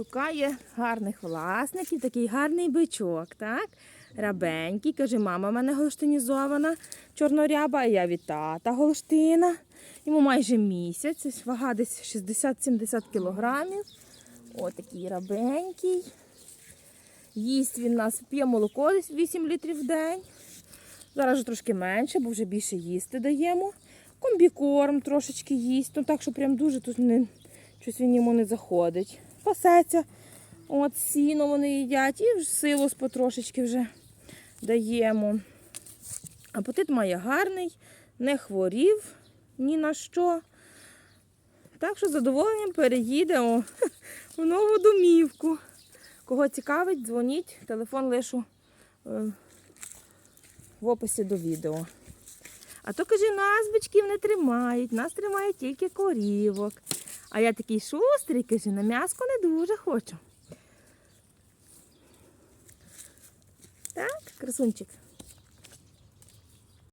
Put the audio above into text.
Шукає гарних власників, такий гарний бичок, так? Рабенький. Каже, мама в мене голштинізована, чорноряба, а я від тата голштина. Йому майже місяць, вага десь 60-70 кілограмів. О, такий рабенький. Їсть він нас, п'є молоко десь 8 літрів в день. Зараз вже трошки менше, бо вже більше їсти даємо. Комбікорм трошечки їсть. Ну так, що прям дуже тут не, щось він йому не заходить. Пасеться. От сіно вони їдять і силос потрошечки вже даємо. Апетит має гарний, не хворів ні на що. Так що з задоволенням переїдемо в нову домівку. Кого цікавить, дзвоніть, телефон лишу е, в описі до відео. А то каже, нас бичків не тримають, нас тримають тільки корівок. А я такий шустрий, каже, на м'яско не дуже хочу. Так, красунчик.